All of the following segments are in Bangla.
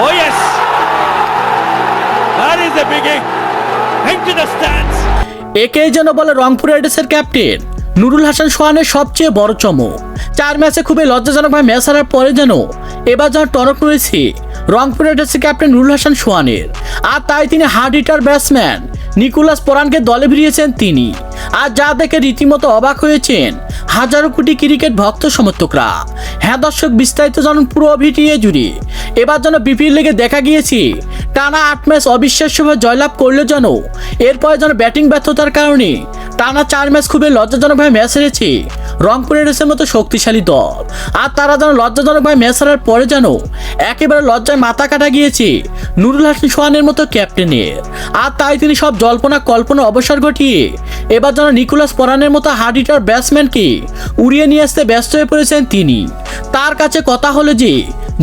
Oh yes! That is the beginning. Into the stands. একেই যেন বলে রংপুর রাইডার্সের ক্যাপ্টেন নুরুল হাসান সোহানের সবচেয়ে বড় চমক চার ম্যাচে খুবই লজ্জাজনকভাবে ম্যাচ হারার পরে যেন এবার যেন টনক রয়েছে রংপুর রাইডার্সের ক্যাপ্টেন নুরুল হাসান সোহানের আর তাই তিনি হার্ড হিটার ব্যাটসম্যান নিকোলাস পোরানকে দলে ভিড়িয়েছেন তিনি আর যা দেখে রীতিমতো অবাক হয়েছেন হাজারো কোটি ক্রিকেট ভক্ত সমর্থকরা। হ্যাঁ দর্শক, বিস্তারিত জানুন পুরো ভিটিএ জুড়ে। এবার যেন বিপিএল লিগে দেখা গিয়েছে, টানা আট ম্যাচ অবিশ্বাস্যভাবে জয়লাভ করলে যেন। এরপরে যেন ব্যাটিং ব্যর্থতার কারণে টানা চার ম্যাচ খুবই লজ্জাজনকভাবে ম্যাচ হেরেছে রংপুর রেডার্সের মতো শক্তিশালী দল। আর তারা যেন লজ্জাজনকভাবে ম্যাচ হারার পরে যেন একেবারে লজ্জায় মাথা কাটা গিয়েছে নুরুল হাসান সোহানের মতো ক্যাপ্টেনের। আর তাই তিনি সব জল্পনা কল্পনা অবসর ঘটিয়ে এবার যেন নিকোলাস পরানের মতো হার্ড হিটার ব্যাটসম্যানকে উড়িয়ে নিয়ে আসতে ব্যস্ত হয়ে পড়েছেন তিনি। তার কাছে কথা হলো যে,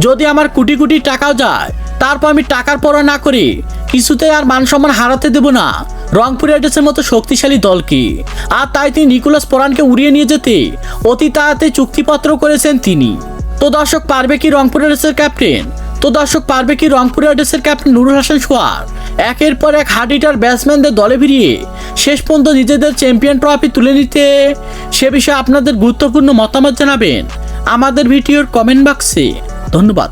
যদি আমার কোটি কোটি টাকাও যায়, তারপর আমি টাকার পড়া না করে কিছুতে আর মান সম্মান হারাতে দেব না। রংপুর রাইডার্সের মতো শক্তিশালী দলকে আর তাই তিনি নিকোলাস পরানকে উড়িয়ে নিয়ে যেতে অতি তাড়াতাড়ি চুক্তিপত্র করেছেন তিনি। তো দর্শক, পারবে কি রংপুর রাইডার্সের ক্যাপ্টেন? তো দর্শক, পারবে কি রংপুর রাইডার্সের ক্যাপ্টেন নুরুল হাসান সোয়ার একের পর এক হার্ড হিটার ব্যাটসম্যানদের দলে ভিড়িয়ে শেষ পর্যন্ত নিজেদের চ্যাম্পিয়ন ট্রফি তুলে নিতে সে বিষয়ে আপনাদের গুরুত্বপূর্ণ মতামত জানাবেন। আমাদের ভিডিওর কমেন্ট বক্সে ধন্যবাদ।